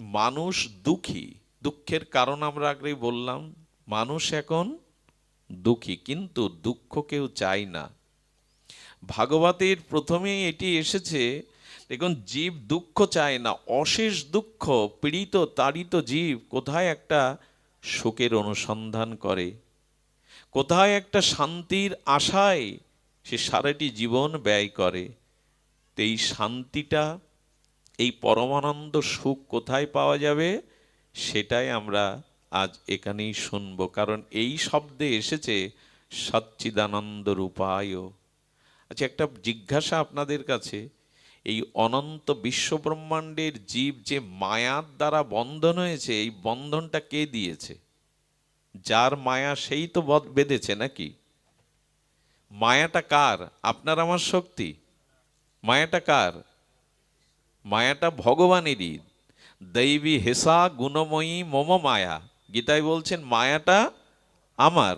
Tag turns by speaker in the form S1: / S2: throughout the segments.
S1: মানুষ দুঃখী। দুঃখের কারণ আমরা আগেই বললাম, মানুষ এখন দুঃখী, কিন্তু দুঃখ কেউ চায় না। ভাগবতের প্রথমেই এটি এসেছে, দেখুন, জীব দুঃখ চায় না, অশেষ দুঃখ, পীড়িত, তাড়িত জীব কোথায় একটা সুখের অনুসন্ধান করে? কোথায় একটা শান্তির আশায় সে সারাটি জীবন ব্যয় করে? এই শান্তিটা এই পরমানন্দ সুখ কোথায় পাওয়া যাবে? সেটাই আমরা আজ এখানেই শুনব। কারণ এই শব্দে এসেছে সচ্চিদানন্দ রূপায়। আচ্ছা একটা জিজ্ঞাসা আপনাদের কাছে। এই অনন্ত বিশ্বব্রহ্মাণ্ডের জীব যে মায়ার দ্বারা বন্ধন হয়েছে, এই বন্ধনটা কে দিয়েছে? যার মায়া সেই তো বদ- বেঁধেছে নাকি? মায়াটা কার? আপনার আমার শক্তি। মায়াটা কার? মায়াটা ভগবানেরই। দৈবী হেসা গুণময়ী মম মায়া। গীতায় বলছেন, মায়াটা আমার।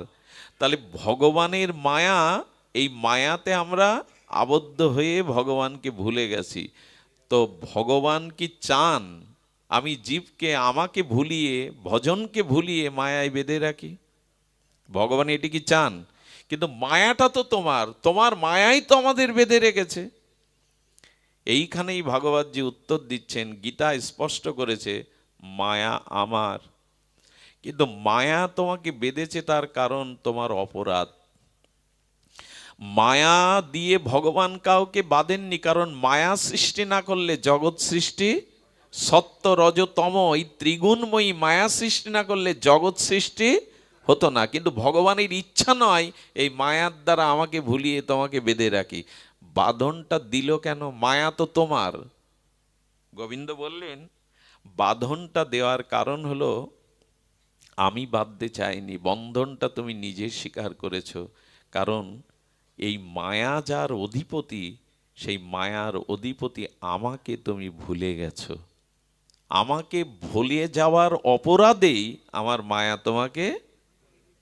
S1: তাহলে ভগবানের মায়া, এই মায়াতে আমরা আবদ্ধ হয়ে ভগবানকে ভুলে গেছি। তো ভগবান কি চান? আমি জীবকে, আমাকে ভুলিয়ে, ভজনকে ভুলিয়ে মায়ায় বেঁধে রাখি? ভগবান এটি কি চান? কিন্তু মায়াটা তো তোমার। তোমার মায়াই তো আমাদের বেঁধে রেখেছে। এইখানেই ভাগবতজি উত্তর দিচ্ছেন, গীতা স্পষ্ট করেছে, মায়া আমার। কিন্তু মায়া তোমাকে বেঁধেছে তার কারণ তোমার অপরাধ। মায়া দিয়ে ভগবান কাউকে বাঁধেননি, কারণ মায়া সৃষ্টি না করলে জগৎ সৃষ্টি সত্য রজতম এই ত্রিগুণময়ী মায়া সৃষ্টি না করলে জগৎ সৃষ্টি হতো না। কিন্তু ভগবানের ইচ্ছা নয়, এই মায়ার দ্বারা আমাকে ভুলিয়ে তোমাকে বেঁধে রাখি। বাঁধনটা দিল কেন? মায়া তো তোমার। গোবিন্দ বললেন, বাঁধনটা দেওয়ার কারণ হলো, আমি বাঁধতে চাইনি, বন্ধনটা তুমি নিজে স্বীকার করেছ। কারণ এই মায়া যার অধিপতি, সেই মায়ার অধিপতি আমাকে তুমি ভুলে গেছ। আমাকে ভুলিয়ে যাওয়ার অপরাধেই আমার মায়া তোমাকে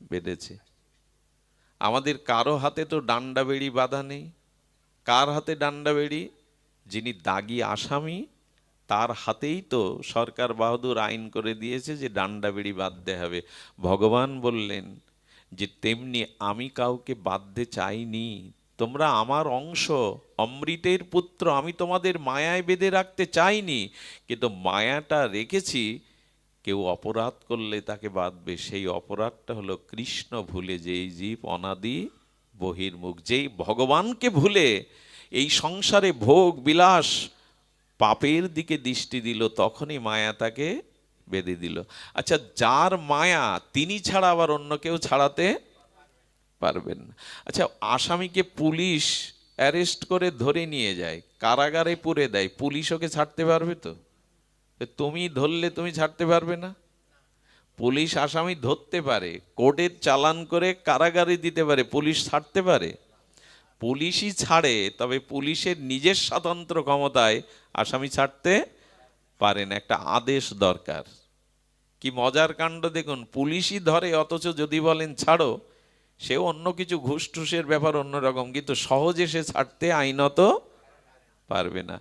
S1: বেঁধেছে। আমাদের কারও হাতে তো ডান্ডা বেড়ি বাঁধা নেই। কার হাতে ডান্ডা বেড়ি? যিনি দাগি আসামি, তার হাতেই তো সরকার বাহাদুর আইন করে দিয়েছে যে ডান্ডা বেড়ি বাঁধতে হবে। ভগবান বললেন যে, তেমনি আমি কাউকে বাঁধতে চাইনি। তোমরা আমার অংশ, অমৃতের পুত্র, আমি তোমাদের মায়ায় বেঁধে রাখতে চাইনি। কিন্তু মায়াটা রেখেছি, কেউ অপরাধ করলে তাকে বাঁধবে। সেই অপরাধটা হলো কৃষ্ণ ভুলে যেই জীব অনাদি বহির্মুখ, যেই ভগবানকে ভুলে এই সংসারে ভোগ, বিলাস, পাপের দিকে দৃষ্টি দিল, তখনই মায়া তাকে বেঁধে দিল। আচ্ছা যার মায়া তিনি ছাড়া আবার অন্য কেউ ছাড়াতে পারবেন না। আচ্ছা আসামিকে পুলিশ অ্যারেস্ট করে ধরে নিয়ে যায়, কারাগারে পুরে দেয়, পুলিশ ওকে ছাড়তে পারবে তো? তুমি ধরলে তুমি ছাড়তে পারবে না। পুলিশ আসামি ধরতে পারে, কোর্টের চালান করে কারাগারে দিতে পারে, পুলিশ ছাড়তে পারে। পুলিশই ছাড়ে, তবে পুলিশের নিজের স্বতন্ত্র ক্ষমতায় আসামি ছাড়তে পারেন একটা আদেশ দরকার। কি মজার কাণ্ড দেখুন, পুলিশই ধরে, অথচ যদি বলেন ছাড়ো, সে অন্য কিছু ঘুষ টুসের ব্যাপার অন্যরকম, কিন্তু সহজে সে ছাড়তে আইনত পারবে না।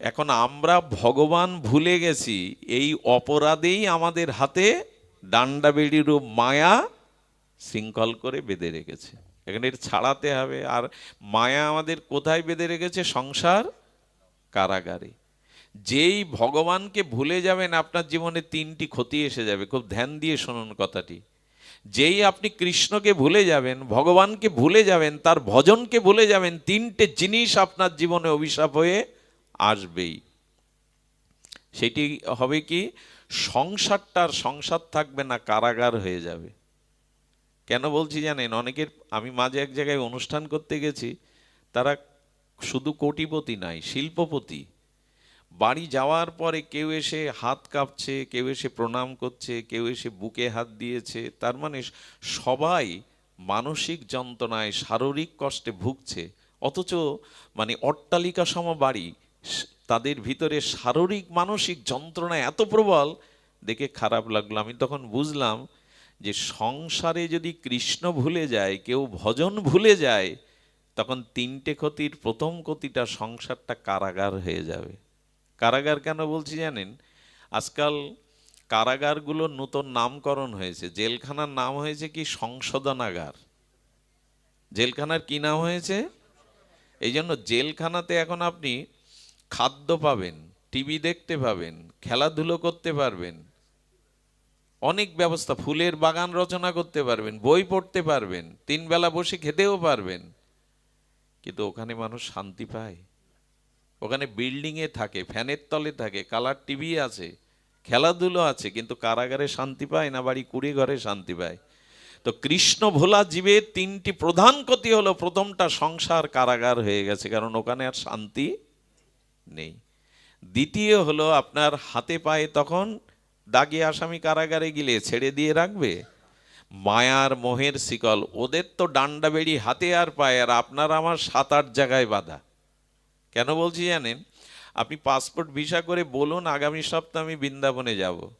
S1: এখন আমরা ভগবান ভুলে গেছি, এই অপরাধেই আমাদের হাতে ডান্ডা বেড়ি মায়া শৃঙ্খল করে বেঁধে রেখেছে। এখানে এর ছাড়াতে হবে, আর মায়া আমাদের কোথায় বেঁধে রেখেছে? সংসার কারাগারে। যেই ভগবানকে ভুলে যাবেন, আপনার জীবনে তিনটি ক্ষতি এসে যাবে। খুব ধ্যান দিয়ে শুনুন কথাটি। যেই আপনি কৃষ্ণকে ভুলে যাবেন, ভগবানকে ভুলে যাবেন, তার ভজনকে ভুলে যাবেন, তিনটে জিনিস আপনার জীবনে অভিশাপ হয়ে আসবেই সেটি হবে কি, সংসারটার সংসার থাকবে না, কারাগার হয়ে যাবে। কেন বলছি জানেন, অনেকের, আমি মাঝে এক জায়গায় অনুষ্ঠান করতে গেছি, তারা শুধু কোটিপতি নাই, শিল্পপতি। বাড়ি যাওয়ার পরে কেউ এসে হাত কাঁপছে, কেউ এসে প্রণাম করছে, কেউ এসে বুকে হাত দিয়েছে, তার মানে সবাই মানসিক যন্ত্রণায় শারীরিক কষ্টে ভুগছে, অথচ মানে অট্টালিকা সম বাড়ি তাদের ভিতরে শারীরিক, মানসিক যন্ত্রণা এত প্রবল, দেখে খারাপ লাগল। আমি তখন বুঝলাম যে সংসারে যদি কৃষ্ণ ভুলে যায়, কেউ ভজন ভুলে যায়, তখন তিনটে ক্ষতির প্রথম ক্ষতিটা সংসারটা কারাগার হয়ে যাবে। কারাগার কেন বলছি জানেন? আজকাল কারাগারগুলো নতুন নামকরণ হয়েছে। জেলখানার নাম হয়েছে কি? সংশোধনাগার। জেলখানার কি নাম হয়েছে? এই জন্য জেলখানাতে এখন আপনি খাদ্য পাবেন, টিভি দেখতে পাবেন, খেলাধুলো করতে পারবেন, অনেক ব্যবস্থা, ফুলের বাগান রচনা করতে পারবেন, বই পড়তে পারবেন, তিন বেলা বসে খেতেও পারবেন। কিন্তু ওখানে মানুষ শান্তি পায়। ওখানে বিল্ডিংয়ে থাকে, ফ্যানের তলে থাকে কালার টিভি আছে, খেলাধুলো আছে, কিন্তু কারাগারে শান্তি পায় না, বাড়ি কুড়ে ঘরে শান্তি পায়। তো কৃষ্ণ ভোলা জীবের তিনটি প্রধান ক্ষতি হলো, প্রথমটা সংসার কারাগার হয়ে গেছে, কারণ ওখানে আর শান্তি নেই। দ্বিতীয় হলো আপনার হাতে পায়ে তখন দাগি আসামি কারাগারে গেলে ছেড়ে দিয়ে রাখবে। মায়ার মোহের শিকল, ওদের তো ডান্ডা বেড়ি হাতে আর পায়ে, আর আপনার আমার সাত আট জায়গায় বাধা। কেন বলছি জানেন? আপনি পাসপোর্ট ভিসা করে বলুন, আগামী সপ্তাহে আমি বৃন্দাবনে যাব।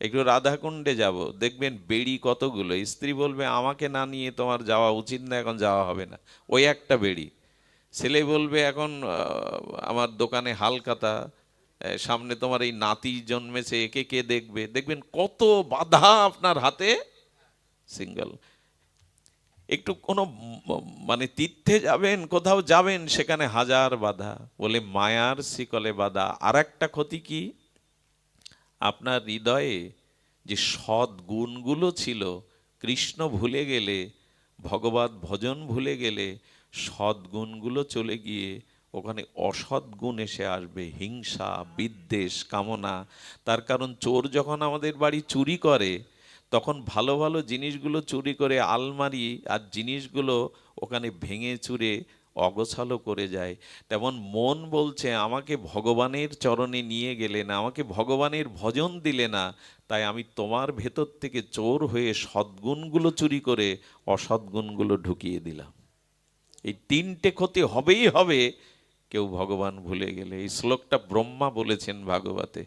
S1: একটু রাধাকুণ্ডে যাব। দেখবেন বেড়ি কতগুলো। স্ত্রী বলবে, আমাকে না নিয়ে তোমার যাওয়া উচিত না, এখন যাওয়া হবে না। ওই একটা বেড়ি। ছেলে বলবে, এখন আমার দোকানে হালকাতা সামনে তোমার এই নাতি জন্মেছে, একে কে দেখবে? দেখবেন কত বাধা আপনার হাতে। সিঙ্গল। একটু কোনো মানে তীর্থে যাবেন, কোথাও যাবেন, সেখানে হাজার বাধা। বলে মায়ার শিকলে বাধা। আর একটা ক্ষতি কি? আপনার হৃদয়ে যে সৎ গুণগুলো ছিল, কৃষ্ণ ভুলে গেলে, ভগবত ভজন ভুলে গেলে সৎ গুণগুলো চলে গিয়ে ওখানে অসৎ গুণ এসে আসবে, হিংসা, বিদ্বেষ, কামনা। তার কারণ চোর যখন আমাদের বাড়ি চুরি করে, তখন ভালো ভালো জিনিসগুলো চুরি করে আলমারি আর জিনিসগুলো ওখানে ভেঙে চুরে অগোছালো করে যায়। তেমন মন বলছে, আমাকে ভগবানের চরণে নিয়ে গেলে না, আমাকে ভগবানের ভজন দিলে না, তাই আমি তোমার ভেতর থেকে চোর হয়ে সদ্গুণগুলো চুরি করে অসৎগুণগুলো ঢুকিয়ে দিলাম। এই তিনটে ক্ষতি হবেই হবে। কেউ ভগবান ভুলে গেলে। এই শ্লোকটা ব্রহ্মা বলেছেন ভাগবতে।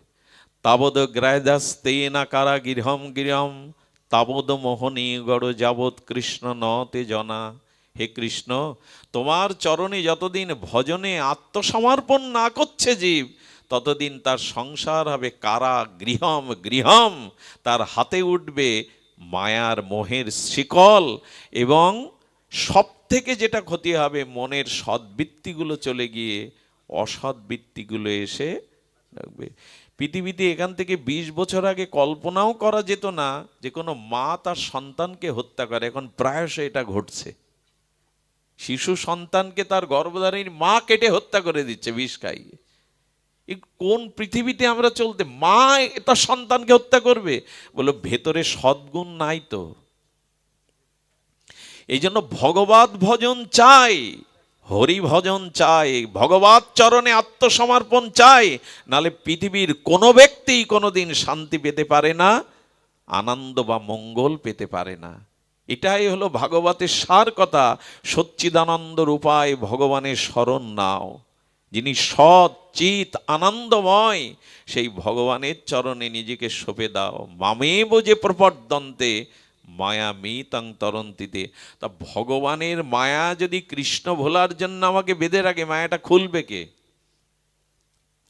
S1: তাবদ গ্রায়দাস্তে না কারা গৃহম গৃহম। তাবদ মোহনী গড় যাবৎ কৃষ্ণ নতে জনা। হে কৃষ্ণ, তোমার চরণে যতদিন ভজনে আত্মসমর্পণ না করছে জীব, ততদিন তার সংসার হবে কারা গৃহম গৃহম। তার হাতে উঠবে মায়ার মোহের শিকল এবং সব থেকে যেটা ক্ষতি হবে, মনের সদ্বৃত্তিগুলো চলে গিয়ে অসৎবৃত্তিগুলো এসে রাখবে পৃথিবীতে এখান থেকে ২০ বছর আগে কল্পনাও করা যেত না যে কোনো মা তার সন্তানকে হত্যা করে। এখন প্রায়শ এটা ঘটছে। শিশু সন্তানকে তার গর্ভধারীর মা কেটে হত্যা করে দিচ্ছে বিষ খাইয়ে। কোন পৃথিবীতে আমরা চলতে, মা তার সন্তানকে হত্যা করবে? বলো, ভেতরে সদ্গুণ নাই তো। এই জন্য ভগবত ভজন চাই, হরি ভজন চাই, ভগবত চরণে আত্মসমর্পণ চাই, নালে পৃথিবীর কোনো ব্যক্তিই কোনোদিন শান্তি পেতে পারে না, আনন্দ বা মঙ্গল পেতে পারে না। এটাই হলো ভাগবতের সার কথা, সচ্চিদানন্দ রূপায় ভগবানের স্মরণ নাও। যিনি সৎ, চিত, আনন্দময়, সেই ভগবানের চরণে নিজেকে সঁপে দাও। মামে বোঝে প্রপর্দন্তে মায়া মিতাং তরন্তিতে। তা ভগবানের মায়া যদি কৃষ্ণ ভোলার জন্য আমাকে বেঁধে রাখে, মায়াটা খুলবে কে?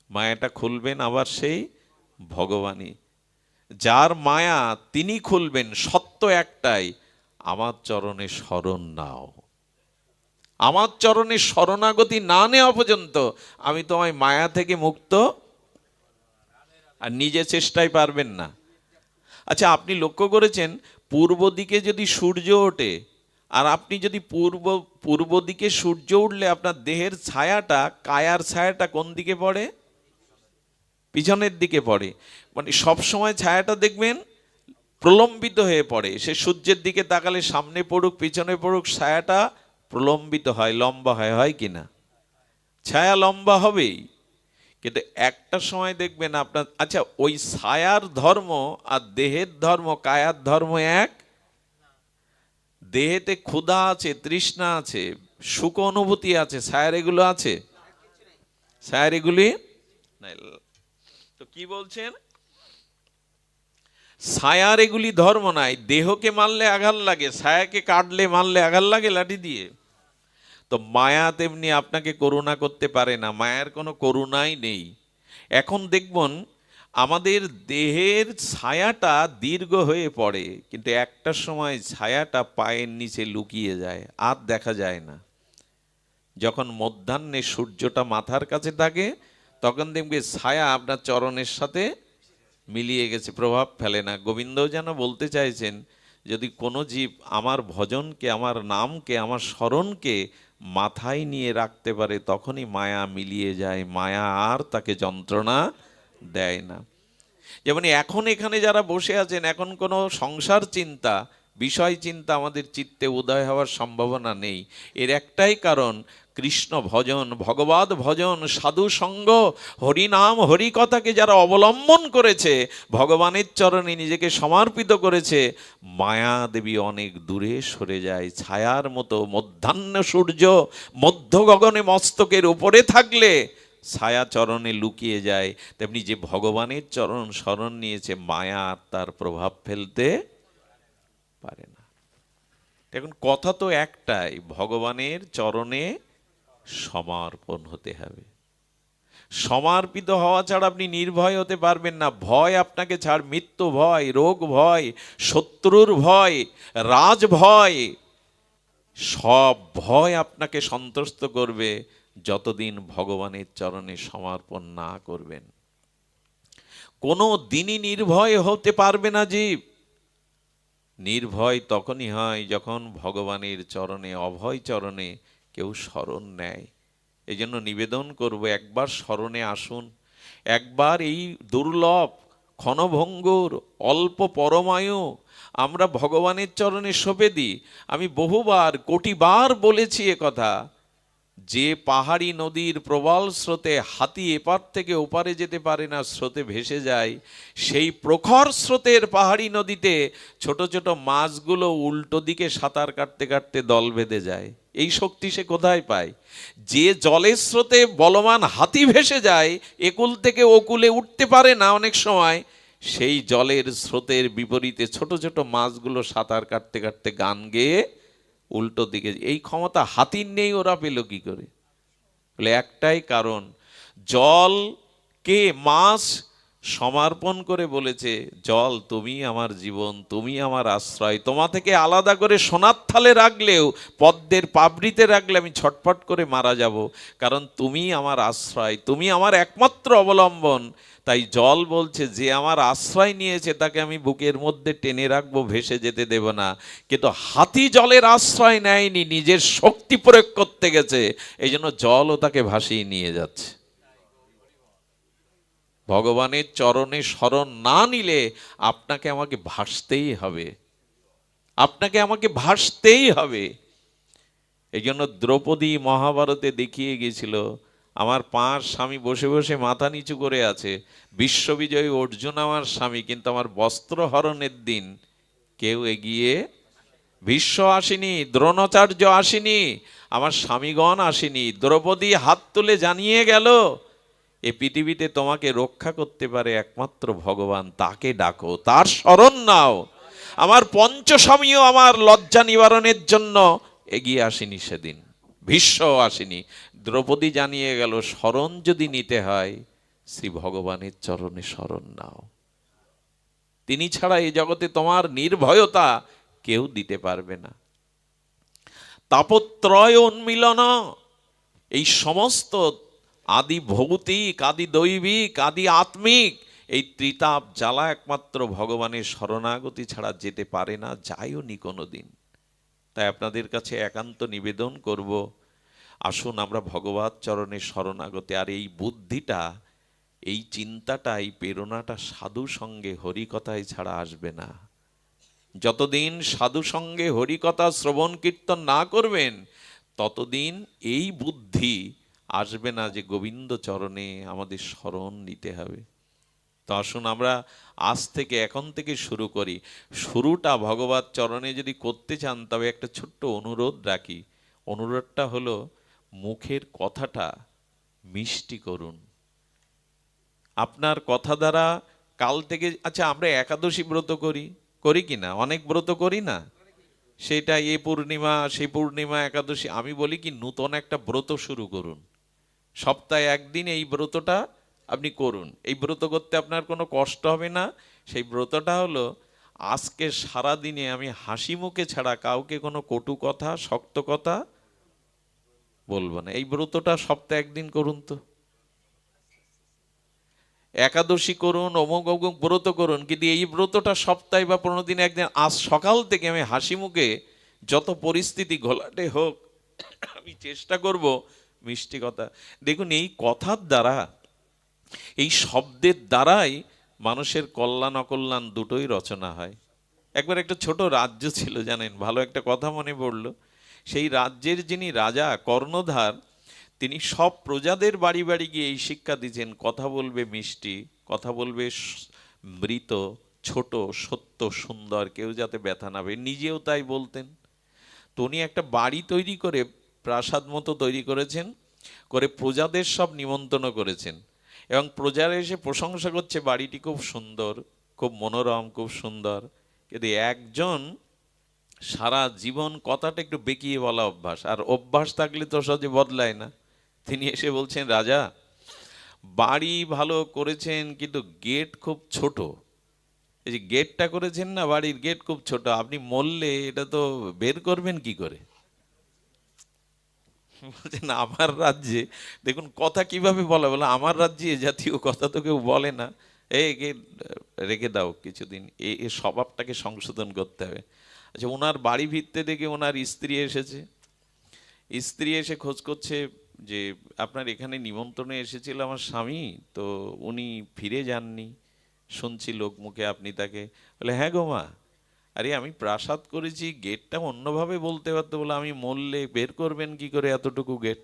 S1: মায়াটা খুলবেন আবার সেই ভগবানই। যার মায়া তিনি খুলবেন, সত্য একটাই, আমার চরণে শরণ নাও। আমার চরণে শরণাগতি না নেওয়া পর্যন্ত আমি তোমায় মায়া থেকে মুক্ত আর নিজে চেষ্টায় পারবেন না। আচ্ছা আপনি লক্ষ্য করেছেন পূর্ব দিকে যদি সূর্য ওঠে, আর আপনি যদি পূর্ব পূর্ব দিকে সূর্য উঠলে আপনার দেহের ছায়াটা, কায়ার ছায়াটা কোন দিকে পড়ে? পিছনের দিকে পড়ে। মানে সব সময় ছায়াটা দেখবেন প্রলম্বিত হয়ে পড়ে। সে সূর্যের দিকে তাকালে সামনে পড়ুক, পিছনে পড়ুক, ছায়াটা প্রলম্বিত হয়, লম্বা হয়। হয় কি না? ছায়া লম্বা হবেই। কিন্তু একটা সময় দেখবেন আপনার আচ্ছা ওই ছায়ার ধর্ম আর দেহের ধর্ম, কায়ার ধর্ম এক? দেহেতে ক্ষুধা আছে, তৃষ্ণা আছে, সুখ অনুভূতি আছে, ছায়ার এগুলো আছে? ছায়ার এগুলি তো কি বলছেন? ছায়ার এগুলি ধর্ম নাই, দেহকে মারলে আঘাত লাগে, ছায়াকে কাটলে মারলে আঘাত লাগে লাঠি দিয়ে। তো মায়া তেমনি আপনাকে করুণা করতে পারে না, মায়ার কোনো করুণাই নেই। এখন দেখবেন, আমাদের দেহের ছায়াটা দীর্ঘ হয়ে পড়ে, কিন্তু একটা সময় ছায়াটা পায়ের নিচে লুকিয়ে যায়, আর দেখা যায় না। যখন মধ্যাহ্নে সূর্যটা মাথার কাছে থাকে, তখন দেখবে ছায়া আপনার চরণের সাথে মিলিয়ে গেছে, প্রভাব ফেলে না। গোবিন্দ যেন বলতে চাইছেন, যদি কোনো জীব আমার ভজনকে, আমার নামকে, আমার স্মরণকে মাথায় নিয়ে রাখতে পারে, তখনই মায়া মিলিয়ে যায়, মায়া আর তাকে যন্ত্রণা দেয় না। যেমন এখন এখানে যারা বসে আছেন, এখন কোনো সংসার চিন্তা, বিষয় চিন্তা আমাদের চিত্তে উদয় হওয়ার সম্ভাবনা নেই। এর একটাই কারণ কৃষ্ণ ভজন, ভগবত ভজন, সাধু সঙ্গ, হরিনাম, হরিকথাকে যারা অবলম্বন করেছে, ভগবানের চরণে নিজেকে সমর্পিত করেছে, মায়া দেবী অনেক দূরে সরে যায়, ছায়ার মতো মধ্যাহ্ন সূর্য মধ্য গগনে মস্তকের উপরে থাকলে ছায়া চরণে লুকিয়ে যায়, তেমনি যে ভগবানের চরণ স্মরণ নিয়েছে, মায়া তার প্রভাব ফেলতে পারে না। এখন কথা তো একটাই, ভগবানের চরণে সমর্পণ হতে হবে। সমর্পিত হওয়া ছাড়া আপনি নির্ভয় হতে পারবেন না। ভয় আপনাকে ছাড়, মৃত্যু ভয়, রোগ ভয়, শত্রুর ভয়, রাজ ভয়, সব ভয় আপনাকে সন্তুষ্ট করবে যতদিন ভগবানের চরণে সমর্পণ না করবেন। কোনো দিনই নির্ভয় হতে পারবে না জীব। নির্ভয় তখনই হয় যখন ভগবানের চরণে, অভয় চরণে কেউ স্মরণ নেয়। এই জন্য নিবেদন করব, একবার স্মরণে আসুন। একবার এই দুর্লভ ক্ষণভঙ্গুর অল্প পরমায়ু আমরা ভগবানের চরণে সঁপে দিই। আমি বহুবার, কোটিবার বলেছি কথা। যে পাহাড়ি নদীর প্রবল স্রোতে হাতি এপার থেকে ওপারে যেতে পারে না, স্রোতে ভেসে যায়। সেই প্রখর স্রোতের পাহাড়ি নদীতে ছোট ছোট মাছগুলো উল্টো দিকে সাঁতার কাটতে কাটতে দল বেঁধে যায়। এই শক্তি সে কোথায় পায়? যে জলের স্রোতে বলমান হাতি ভেসে যায়, একুল থেকে ওকুলে উঠতে পারে না অনেক সময়। সেই জলের স্রোতের বিপরীতে ছোট ছোট মাছগুলো সাঁতার কাটতে কাটতে গান গেয়ে উল্টো দিকে এই ক্ষমতা হাতির নেই, ওরা পেল কি করে? বলে একটাই কারণ জলকে মাছ সমর্পণ করে বলেছে, জল তুমি আমার জীবন, তুমি আমার আশ্রয়। তোমা থেকে আলাদা করে সোনার থালে রাখলেও, পদ্মের পাবড়িতে রাখলে আমি ছটফট করে মারা যাব। কারণ তুমি আমার আশ্রয়, তুমি আমার একমাত্র অবলম্বন। তাই জল বলছে, যে আমার আশ্রয় নিয়েছে, তাকে আমি বুকের মধ্যে টেনে রাখব, ভেসে যেতে দেব না। কিন্তু হাতি জলের আশ্রয় নেয়নি, নিজের শক্তি প্রয়োগ করতে গেছে। এই জন্য জলও তাকে ভাসিয়ে নিয়ে যাচ্ছে। ভগবানের চরণে শরণ না নিলে আপনাকে আমাকে ভাসতেই হবে। আপনাকে আমাকে ভাসতেই হবে। এই জন্য দ্রৌপদী মহাভারতে দেখিয়ে গিয়েছিল, আমার পাঁচ স্বামী বসে বসে মাথা নিচু করে আছে। বিশ্ববিজয়ী অর্জুন আমার স্বামী, কিন্তু আমার বস্ত্র হরণের দিন কেউ এগিয়ে ভীষ্ম আসেনি, দ্রোণাচার্য আসেনি, আমার স্বামীগণ আসেনি। দ্রৌপদী হাত তুলে জানিয়ে গেল এ পৃথিবীতে তোমাকে রক্ষা করতে পারে একমাত্র ভগবান, তাকে ডাকো, তার স্মরণ নাও। আমার পঞ্চস্বামীও আমার লজ্জা নিবারণের জন্য এগিয়ে আসেনি সেদিন, ভীষ্ম আসেনি। দ্রৌপদী জানিয়ে গেল স্মরণ যদি নিতে হয়, শ্রী ভগবানের চরণে স্মরণ নাও। তিনি ছাড়া এই জগতে তোমার নির্ভয়তা কেউ দিতে পারবে না। তাপত্রয় উন্মিলন, এই সমস্ত আদি ভৌতিক আদি দৈবিক আদি আত্মিক। এই ত্রিতাপ জ্বালা একমাত্র ভগবানের শরণাগতি ছাড়া যেতে পারে না, যাইও নি কোনো দিন তাই আপনাদের কাছে একান্ত নিবেদন করব, আসুন আমরা ভগবত চরণের শরণাগতি আর এই বুদ্ধিটা, এই চিন্তাটা, এই প্রেরণাটা সাধু সঙ্গে, হরিকথায় ছাড়া আসবে না। যতদিন সাধু সঙ্গে, হরিকথা, শ্রবণ, কীর্তন না করবেন, ততদিন এই বুদ্ধি আসবে না যে গোবিন্দ চরণে আমাদের স্মরণ নিতে হবে। তো আসুন আমরা আজ থেকে এখন থেকে শুরু করি। শুরুটা ভগবত চরণে যদি করতে চান, তবে একটা ছোট্ট অনুরোধ রাখি। অনুরোধটা হলো, মুখের কথাটা মিষ্টি করুন। আপনার কথা দ্বারা কাল থেকে আচ্ছা আমরা একাদশী ব্রত করি। করি কি না? অনেক ব্রত করি না? সেটা এ পূর্ণিমা সেই পূর্ণিমা, একাদশী, আমি বলি কি, নূতন একটা ব্রত শুরু করুন। সপ্তাহে একদিন এই ব্রতটা আপনি করুন। এই ব্রত করতে আপনার কোনো কষ্ট হবে না। সেই ব্রতটা হলো, আজকে সারা দিনে আমি হাসি মুখে ছাড়া কাউকে কোনো কটু কথা, শক্ত কথা বলব না। এই ব্রতটা সপ্তাহে একদিন করুন তো। একাদশী করুন অমুক অমুক ব্রত করুন, কিন্তু এই ব্রতটা সপ্তাহে বা পনেরো দিন একদিন, আজ সকাল থেকে আমি হাসি মুখে যত পরিস্থিতি ঘোলাটে হোক, আমি চেষ্টা করব মিষ্টি কথা দেখুন, এই কথার দ্বারা, এই শব্দের দ্বারাই মানুষের কল্যাণ, অকল্যাণ দুটোই রচনা হয়। একবার একটা ছোট রাজ্য ছিল, জানেন, ভালো একটা কথা মনে পড়ল। সেই রাজ্যের যিনি রাজা, কর্ণধার, তিনি সব প্রজাদের বাড়ি বাড়ি গিয়ে এই শিক্ষা দিয়েছেন, কথা বলবে মিষ্টি, কথা বলবে মৃত, ছোট, সত্য, সুন্দর, কেউ যাতে ব্যথা না পায়। নিজেও তাই বলতেন। তো উনি একটা বাড়ি তৈরি করে প্রাসাদ মতো তৈরি করেছেন, করে প্রজাদের সব নিমন্ত্রণ করেছেন। এবং প্রজারা এসে প্রশংসা করছে, বাড়িটি খুব সুন্দর, খুব মনোরম, খুব সুন্দর। কিন্তু একজন সারা জীবন কথাটা একটু বেঁকিয়ে বলা অভ্যাস, আর অভ্যাস থাকলে তো সহজে বদলায় না। তিনি এসে বলছেন, রাজা, বাড়ি ভালো করেছেন, কিন্তু গেট খুব ছোট। এই যে গেটটা করেছেন না, বাড়ির গেট খুব ছোট, আপনি মরলে এটা তো বের করবেন কি করে? বলছেন, আমার রাজ্যে দেখুন, কথা কীভাবে বলা বলে? আমার রাজ্যে জাতীয় কথা তো কেউ বলে না। গেট রেখে দাও কিছুদিন। এই এ স্বভাবটাকে সংশোধন করতে হবে। আচ্ছা ওনার বাড়ি ভিত্তে দেখে ওনার স্ত্রী এসেছে। স্ত্রী এসে খোঁজ করছে যে, আপনার এখানে নিমন্ত্রণে এসেছিল আমার স্বামী, তো উনি ফিরে যাননি। শুনছি লোক মুখে আপনি তাকে বলে হ্যাঁ গো মা। আরে আমি প্রাসাদ করেছি, গেটটা অন্যভাবে বলতে পারতো, বলে আমি মরলে বের করবেন কি করে এতটুকু গেট?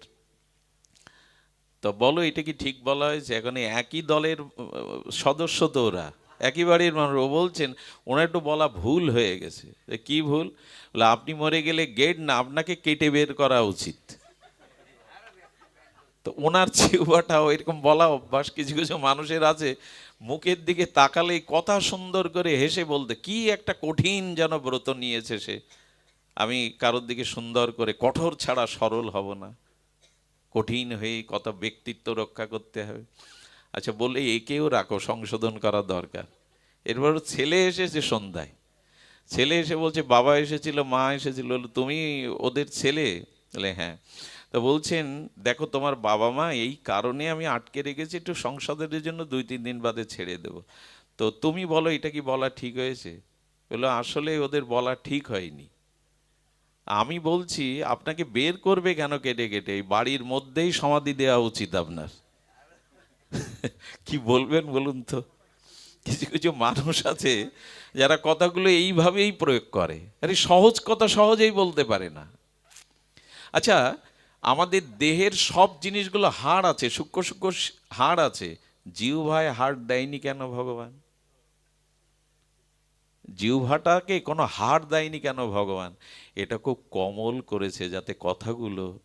S1: তো বলো, এটা কি ঠিক বলা হয়েছে? এখন একই দলের সদস্য তো ওরা। একই বাড়ির মানুষ। ও বলছেন, ওনার একটু বলা ভুল হয়ে গেছে। কি ভুল? বলে, আপনি মরে গেলে গেট না, আপনাকে কেটে বের করা উচিত। তো ওনার চেউবাটাও এরকম বলা অভ্যাস, কিছু কিছু মানুষের আছে। মুখের দিকে তাকালেই কথা সুন্দর করে হেসে বলতে, কি একটা কঠিন যেন ব্রত নিয়েছে সে। আমি কারোর দিকে সুন্দর করে, কঠোর ছাড়া সরল হব না। কঠিন হয়ে কত ব্যক্তিত্ব রক্ষা করতে হবে। আচ্ছা বলে একেও রাখো, সংশোধন করা দরকার। এরপর ছেলে এসেছে সন্ধ্যায়। ছেলে এসে বলছে, বাবা এসেছিল, মা এসেছিল। তুমি ওদের ছেলে? বলে হ্যাঁ। তো বলছেন, দেখো, তোমার বাবা মা এই কারণে আমি আটকে রেখেছি, একটু সংসদের জন্য দুই, তিন দিন বাদে ছেড়ে দেব। তো তুমি বলো, এটা কি বলা ঠিক হয়েছে? বলল, আসলে ওদের বলা ঠিক হয়নি। আমি বলছি, আপনাকে বের করবে কেন কেটে কেটে? এই বাড়ির মধ্যেই সমাধি দেওয়া উচিত আপনার। কি বলবেন বলুন তো? কিছু কিছু মানুষ আছে যারা কথাগুলো এইভাবেই প্রয়োগ করে। আরে সহজ কথা সহজেই বলতে পারে না। আচ্ছা আমাদের দেহের সব জিনিসগুলো হাড় আছে, সূক্ষ্ম সূক্ষ্ম হাড় আছে। জিহ্বায় হাড় দেয়নি কেন ভগবান? জিহ্বাটাকে কোনো হাড় দেয়নি কেন ভগবান? এটা খুব কমল করেছে যাতে কথাগুলো,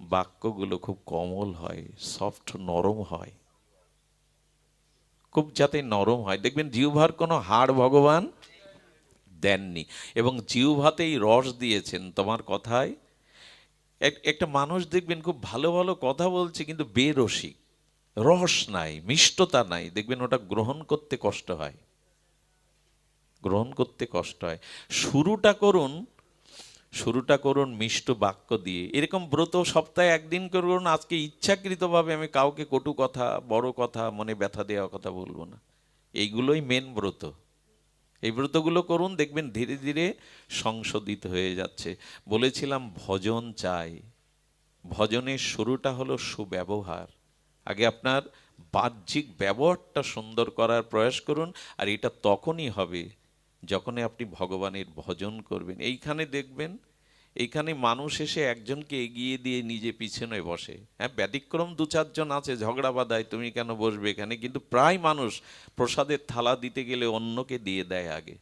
S1: বাক্যগুলো খুব কমল হয়, সফট নরম হয়। খুব যাতে নরম হয়। দেখবেন জিহ্বার কোনো হাড় ভগবান দেননি। এবং জিহ্বাতেই রস দিয়েছেন। তোমার কথায় একটা মানুষ দেখবেন খুব ভালো ভালো কথা বলছে, কিন্তু বেরসিক। রস নাই, মিষ্টতা নাই। দেখবেন ওটা গ্রহণ করতে কষ্ট হয়। গ্রহণ করতে কষ্ট হয়। শুরুটা করুন শুরুটা করুন মিষ্ট বাক্য দিয়ে। এরকম ব্রত সপ্তাহে একদিন করুন, আজকে ইচ্ছাকৃতভাবে আমি কাউকে কটু কথা, বড় কথা, মনে ব্যথা দেওয়া কথা বলব না। এইগুলোই মেন ব্রত। এই ব্রতগুলো করুন, দেখবেন ধীরে ধীরে সংশোধিত হয়ে যাচ্ছে। বলেছিলাম, ভজন চাই। ভজনের শুরুটা হলো সুব্যবহার। আগে আপনার বাহ্যিক ব্যবহারটা সুন্দর করার প্রয়াস করুন, আর এটা তখনই হবে যখনই আপনি ভগবানের ভজন করবেন। এইখানে দেখবেন এইখানে মানুষ এসে একজনকে এগিয়ে দিয়ে নিজে পিছনে বসে। হ্যাঁ ব্যতিক্রম দু চারজন আছে, ঝগড়া বাদায় তুমি কেন বসবে এখানে? কিন্তু প্রায় মানুষ প্রসাদের থালা দিতে গেলে অন্যকে দিয়ে দেয় আগে।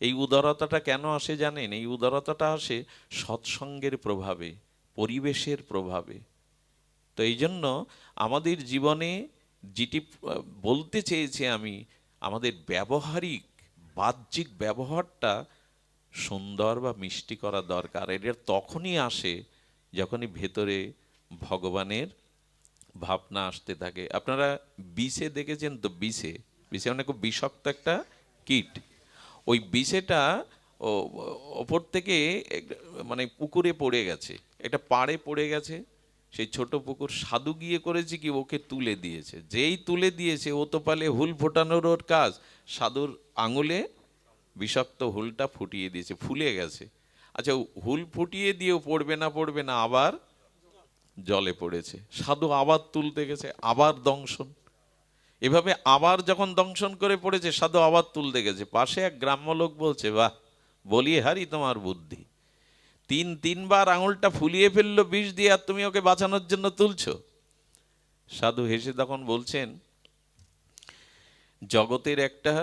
S1: এই উদারতাটা কেন আসে জানেন? এই উদারতাটা আসে সৎসঙ্গের প্রভাবে, পরিবেশের প্রভাবে। তো এই জন্য আমাদের জীবনে যেটি বলতে চেয়েছি আমি, আমাদের ব্যবহারিক, বাহ্যিক ব্যবহারটা সুন্দর বা মিষ্টি করা দরকার। এটা তখনই আসে যখনই ভেতরে ভগবানের ভাবনা আসতে থাকে। আপনারা বিষে দেখেছেন তো বিষে? বিষে অনেক বিষাক্ত একটা কীট। ওই বিষেটা ওপর থেকে মানে পুকুরে পড়ে গেছে। একটা পাড়ে পড়ে গেছে। সেই ছোট পুকুর সাধু গিয়ে করেছে কি? ওকে তুলে দিয়েছে। যেই তুলে দিয়েছে, ও তো পালে হুল ফোটানোর ওর কাজ। সাধুর আঙুলে বিষাক্ত হুলটা ফুটিয়ে দিয়েছে, ফুলে গেছে। আচ্ছা হুল ফুটিয়ে দিয়েও পড়বে না পড়বে না, আবার জলে পড়েছে। সাধু আবার তুলতে গেছে, আবার দংশন। এভাবে আবার যখন দংশন করে পড়েছে, সাধু আবার তুলতে গেছে। পাশে এক গ্রাম্য লোক বলছে, বাহ, বলিয়ে হারি তোমার বুদ্ধি। তিন, তিনবার আঙুলটা ফুলিয়ে ফেলল বিষ দিয়ে, আর তুমি ওকে বাঁচানোর জন্য তুলছ? সাধু হেসে তখন বলছেন, জগতের একটা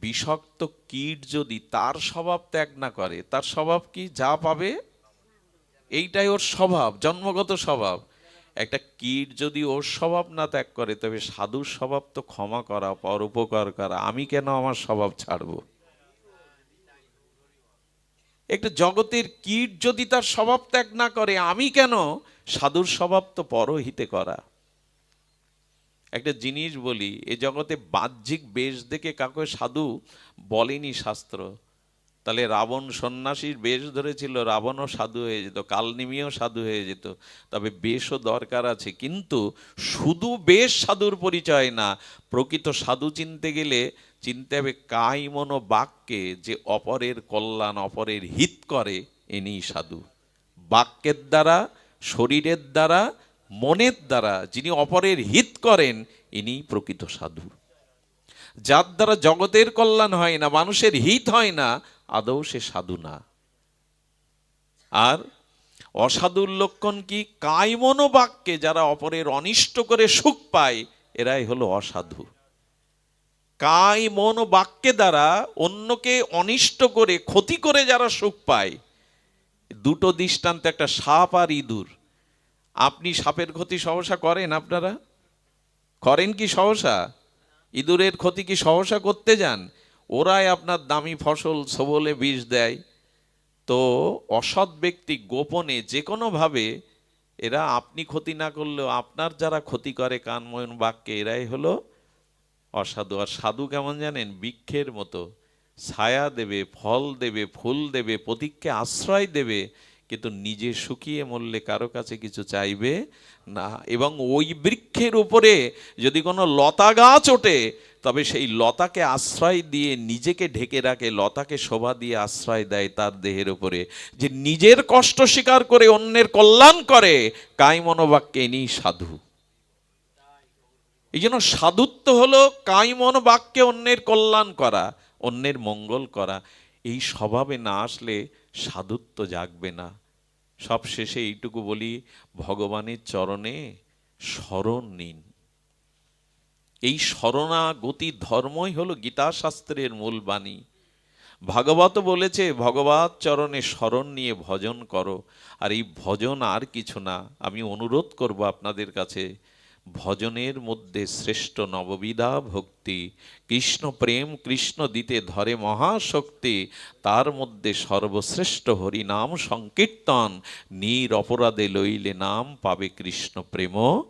S1: বিষাক্ত কীট যদি তার স্বভাব ত্যাগ না করে, তার স্বভাব কি যা পাবে? এইটাই ওর স্বভাব, জন্মগত স্বভাব। একটা কীট যদি ওর স্বভাব না ত্যাগ করে, তবে সাধুর স্বভাব তো ক্ষমা করা, পর উপকার করা। আমি কেন আমার স্বভাব ছাড়বো? একটা জগতের কীট যদি তার স্বভাব ত্যাগ না করে, আমি কেন? সাধুর স্বভাব তো পরহিতে করা। একটা জিনিস বলি, এ জগতে বাহ্যিক বেশ দেখে কাউকে সাধু বলেনি শাস্ত্র। তাহলে রাবণ সন্ন্যাসীর বেশ ধরেছিল, রাবণও সাধু হয়ে যেত, কালনিমিও সাধু হয়ে যেত, তবে বেশও দরকার আছে। কিন্তু শুধু বেশ সাধুর পরিচয় না, প্রকৃত সাধু চিনতে গেলে চিনতে হবে কাই মনো বাক্যে যে অপরের কল্যাণ, অপরের হিত করে ইনি সাধু। বাক্যের দ্বারা, শরীরের দ্বারা, মনের দ্বারা, যিনি অপরের হিত করেন ইনি প্রকৃত সাধু। যার দ্বারা জগতের কল্যাণ হয় না, মানুষের হিত হয় না, আদৌ সে সাধু না। আর অসাধুর লক্ষণ কি? কায়মন বাক্যে যারা অপরের অনিষ্ট করে সুখ পায়, এরাই হলো অসাধু। কায় মন বাক্যে দ্বারা অন্যকে অনিষ্ট করে, ক্ষতি করে যারা সুখ পায়, দুটো দৃষ্টান্ত, একটা সাপ আর ইঁদুর। আপনি সাপের ক্ষতি সহসা করেন আপনারা? করেন কি সহসা? ইঁদুরের ক্ষতি কি সহসা করতে যান? ওরাই আপনার দামি ফসল সবলে বিষ দেয়। তো অসৎ ব্যক্তি গোপনে যে কোনোভাবে এরা আপনি ক্ষতি না করলেও আপনার যারা ক্ষতি করে কানময়ন বাক্যে, এরাই হলো অসাধু। আর সাধু কেমন জানেন? বৃক্ষের মতো। ছায়া দেবে, ফল দেবে, ফুল দেবে, প্রতীককে আশ্রয় দেবে। কিন্তু নিজে শুকিয়ে মরলে কারও কাছে কিছু চাইবে না। এবং ওই বৃক্ষের উপরে যদি কোনো লতা গাছ ওঠে, তবে সেই লতাকে আশ্রয় দিয়ে নিজেকে ঢেকে রাখে, লতাকে শোভা দিয়ে আশ্রয় দেয় তার দেহের উপরে। যে নিজের কষ্ট স্বীকার করে অন্যের কল্যাণ করে, কাই মনোবাক্যে ইনি সাধু। এই জন্য সাধুত্ব হলো কাইমন বাক্যে অন্যের কল্যাণ করা, অন্যের মঙ্গল করা। এই স্বভাবে না আসলে সাধুত্ব জাগবে না। সব শেষে এইটুকু বলি, ভগবানের চরণে স্মরণ নিন। এই শরণাগতি ধর্মই হলো গীতাশাস্ত্রের মূল বাণী। ভাগবত বলেছে, ভগবত চরণে স্মরণ নিয়ে ভজন করো। আর এই ভজন আর কিছু না। আমি অনুরোধ করব আপনাদের কাছে ভজনের মধ্যে শ্রেষ্ঠ নববিধা ভক্তি। কৃষ্ণ প্রেম কৃষ্ণ দিতে ধরে মহাশক্তি, তার মধ্যে সর্বশ্রেষ্ঠ হরি নাম সংকীর্তন। নির অপরাধে লইলে নাম পাবে কৃষ্ণ প্রেম,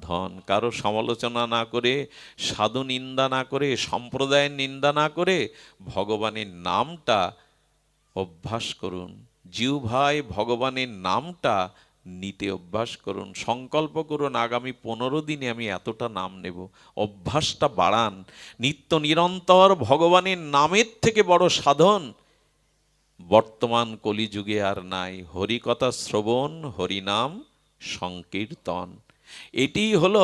S1: ধন। কারও সমালোচনা না করে, সাধু নিন্দা না করে, সম্প্রদায়ের নিন্দা না করে ভগবানের নামটা অভ্যাস করুন। জিউ ভাই ভগবানের নামটা নিতে অভ্যাস করুন। সংকল্প করুন, আগামী পনেরো দিনে আমি এতটা নাম নেব। অভ্যাসটা বাড়ান। নিত্য নিরন্তর ভগবানের নামের থেকে বড় সাধন। বর্তমান কলিযুগে আর নাই। হরিকথা শ্রবণ, হরিনাম, সংকীর্তন। এটি হল,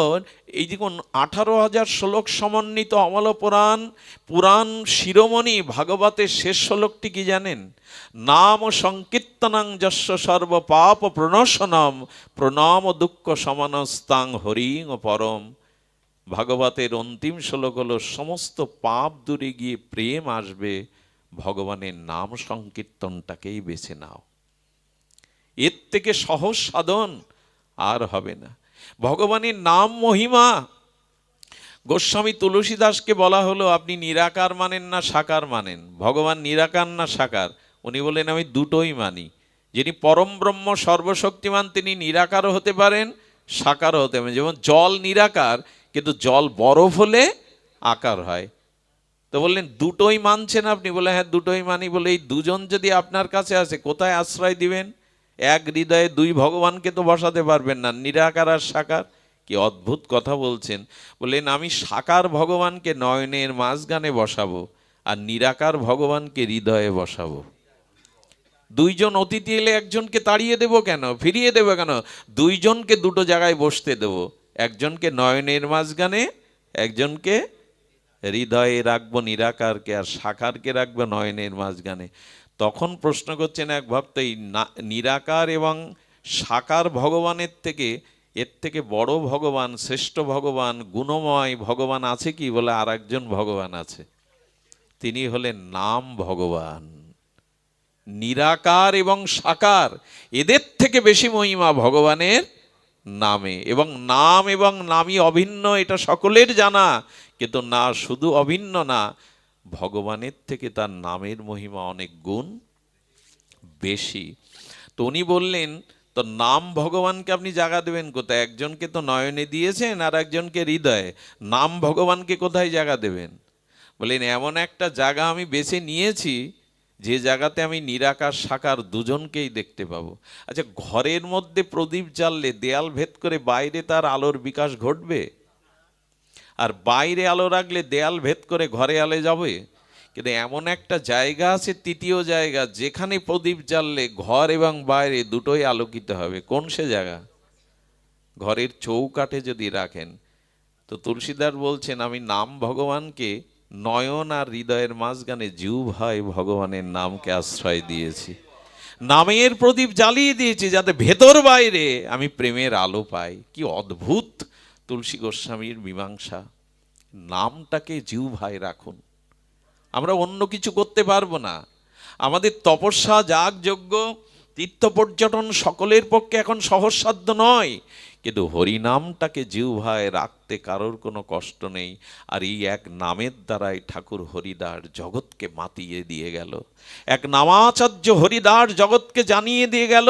S1: এই দেখুন, আঠারো হাজার শ্লোক সমন্বিত অমল পুরাণ পুরাণ শিরোমণি ভাগবতের শেষ শ্লোকটি কি জানেন? নাম সংকীর্তনাং যস্য সর্ব পাপ প্রণশনম, প্রণাম দুঃখ সমানস্তাং হরিং পরম। ভাগবতের অন্তিম শ্লোক হলো, সমস্ত পাপ দূরে গিয়ে প্রেম আসবে, ভগবানের নাম সংকীর্তনটাকেই বেছে নাও। এর থেকে সহজ সাধন আর হবে না। ভগবানের নাম মহিমা। গোস্বামী তুলসী দাসকে বলা হলো, আপনি নিরাকার মানেন না সাকার মানেন। ভগবান নিরাকার না সাকার? উনি বললেন, আমি দুটোই মানি। যিনি পরম ব্রহ্ম, সর্বশক্তিমান, তিনি নিরাকারও হতে পারেন, সাকারও হতে পারেন। যেমন জল নিরাকার, কিন্তু জল বরফ হলে আকার হয়। তো বললেন, দুটোই মানছেন আপনি? বলে হ্যাঁ দুটোই মানি। বলে এই দুজন যদি আপনার কাছে আসে, কোথায় আশ্রয় দিবেন? এক হৃদয়ে দুই ভগবানকে তো বসাতে পারবেন না। নিরাকার আর সাকার? কি অদ্ভুত কথা বলছেন। বললেন, আমি সাকার ভগবানকে নয়নের মাঝগানে বসাবো আর নিরাকার ভগবানকে হৃদয়ে বসাবো। দুইজন অতিথি এলে একজনকে তাড়িয়ে দেব কেন? ফিরিয়ে দেব কেন? দুইজনকে দুটো জায়গায় বসতে দেব। একজনকে নয়নের মাঝখানে একজনকে হৃদয়ে রাখব নিরাকারকে আর সাকারকে রাখব নয়নের মাঝখানে তখন প্রশ্ন করছেন এক ভক্ত, এই নিরাকার এবং সাকার ভগবানের থেকে, এর থেকে বড় ভগবান, শ্রেষ্ঠ ভগবান, গুণময় ভগবান আছে কি? বলে আর একজন ভগবান আছে। তিনি হলেন নাম ভগবান। নিরাকার এবং সাকার, এদের থেকে বেশি মহিমা ভগবানের নামে। এবং নাম এবং নামই অভিন্ন, এটা সকলের জানা। কিন্তু না, শুধু অভিন্ন না ভগবানের থেকে তার নামের মহিমা অনেক গুণ বেশি। তো উনি বললেন তো নাম ভগবানকে আপনি জায়গা দেবেন কোথায়? একজনকে তো নয়নে দিয়েছেন আর একজনকে হৃদয়ে। নাম ভগবানকে কোথায় জায়গা দেবেন? বললেন, এমন একটা জায়গা আমি বেছে নিয়েছি, যে জায়গাতে আমি নিরাকার সাকার দুজনকেই দেখতে পাবো। আচ্ছা ঘরের মধ্যে প্রদীপ জ্বাললে দেয়াল ভেদ করে বাইরে তার আলোর বিকাশ ঘটবে? আর বাইরে আলো রাখলে দেয়াল ভেদ করে ঘরে আলো যাবে? কিন্তু এমন একটা জায়গা আছে, তৃতীয় জায়গা, যেখানে প্রদীপ জ্বাললে ঘর এবং বাইরে দুটোই আলোকিত হবে। কোন সে জায়গা? ঘরের চৌকাঠে যদি রাখেন, তো তুলসীদার বলছেন, আমি নাম ভগবানকে নয়ন আর হৃদয়ের মাঝখানে জিউ ভাই ভগবানের নামকে আশ্রয় দিয়েছি। নামের প্রদীপ জ্বালিয়ে দিয়েছি যাতে ভেতর বাইরে আমি প্রেমের আলো পাই। কি অদ্ভুত! তুলসী গোস্বামীর মীমাংসা, নামটাকে জিউ ভাই রাখুন। আমরা অন্য কিছু করতে পারব না। আমাদের তপস্যা যাগ যজ্ঞ তীর্থ পর্যটন সকলের পক্ষে এখন সহজসাধ্য নয়। কিন্তু হরিনামটাকে জিহ্বায় রাখতে কারোর কোনো কষ্ট নেই। আর এই এক নামের দ্বারাই ঠাকুর হরিদাস জগৎকে মাতিয়ে দিয়ে গেল। এক নামাচার্য হরিদাস জগৎকে জানিয়ে দিয়ে গেল,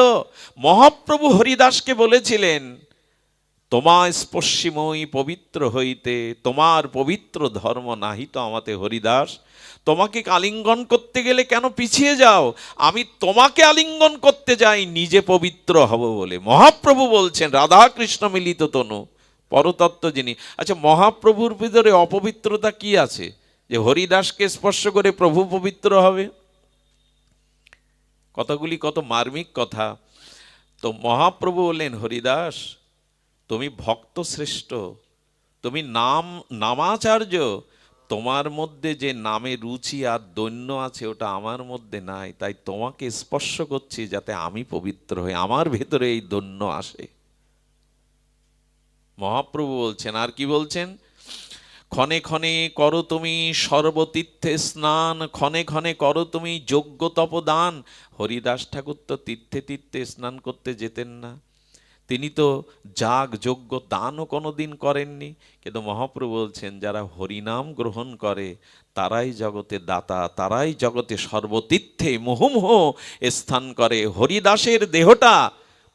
S1: মহাপ্রভু হরিদাসকে বলেছিলেন তোমার স্পর্শিময়ী পবিত্র হইতে, তোমার পবিত্র ধর্ম নাহি তো আমাতে হরিদাস। তোমাকে আলিঙ্গন করতে গেলে কেন পিছিয়ে যাও? আমি তোমাকে আলিঙ্গন করতে যাই, নিজে পবিত্র হব বলে। মহাপ্রভু বলছেন রাধা কৃষ্ণ মিলিত তনু, পরতত্ত্ব যিনি। আচ্ছা মহাপ্রভুর ভিতরে অপবিত্রতা কি আছে? যে হরিদাসকে স্পর্শ করে প্রভু পবিত্র হবে? কথাগুলি কত মার্মিক কথা। তো মহাপ্রভু বললেন, হরিদাস তুমি ভক্ত শ্রেষ্ঠ, তুমি নাম, নামাচার্য, তোমার মধ্যে যে নামে রুচি আর দৈন্য আছে ওটা আমার মধ্যে নাই, তাই তোমাকে স্পর্শ করছি যাতে আমি পবিত্র হই, আমার ভেতরে এই দৈন্য আসে। মহাপ্রভু বলছেন, আর কি বলছেন? ক্ষণে ক্ষণে করো তুমি সর্বতীর্থে স্নান, ক্ষণে ক্ষণে করো তুমি যোগ্য তপদান। হরিদাস ঠাকুর তো তীর্থে তীর্থে স্নান করতে যেতেন না। তিনি তো যাগ যজ্ঞ দানও কোনো দিন করেননি। কিন্তু মহাপ্রভু বলছেন, যারা হরিনাম গ্রহণ করে, তারাই জগতে দাতা, তারাই জগতে সর্বতীর্থে মুহুমুহ স্থান করে। হরিদাসের দেহটা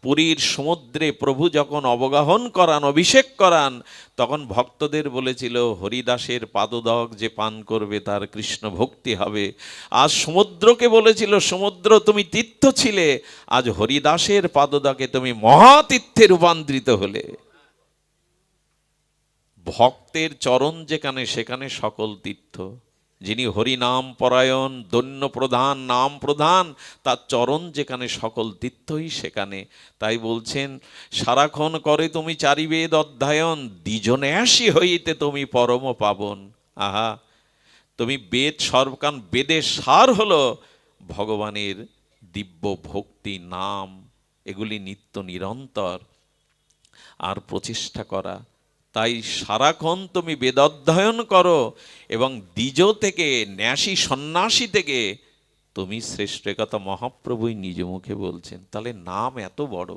S1: পুরীর সমুদ্রে প্রভু যখন অবগাহন করান, অভিষেক করান, তখন ভক্তদের বলেছিল, হরিদাসের পাদদক যে পান করবে তার কৃষ্ণ ভক্তি হবে। আজ সমুদ্রকে বলেছিল, সমুদ্র, তুমি তীর্থ ছিলে, আজ হরিদাসের পাদদকে তুমি মহাতীর্থে রূপান্তরিত হলে। ভক্তের চরণ যেখানে, সেখানে সকল তীর্থ। যিনি হরিনাম পরায়ণ, দৈন্য প্রধান, নাম প্রধান, তার চরণ যেখানে সকল তীর্থই সেখানে। তাই বলছেন, সারাক্ষণ করে তুমি চারিবেদ অধ্যায়ন দ্বিজন্যাসী হইতে তুমি পরম পাবন। আহা, তুমি বেদ সর্বকান বেদের সার হলো ভগবানের দিব্য ভক্তি, নাম, এগুলি নিত্য নিরন্তর। আর প্রচেষ্টা করা তাই সারাক্ষণ তুমি বেদ অধ্যয়ন করো এবং দ্বিজ থেকে, ন্যাসী সন্ন্যাসী থেকে তুমি শ্রেষ্ঠ কথা মহাপ্রভুই নিজ মুখে বলছেন। তাহলে নাম এত বড়।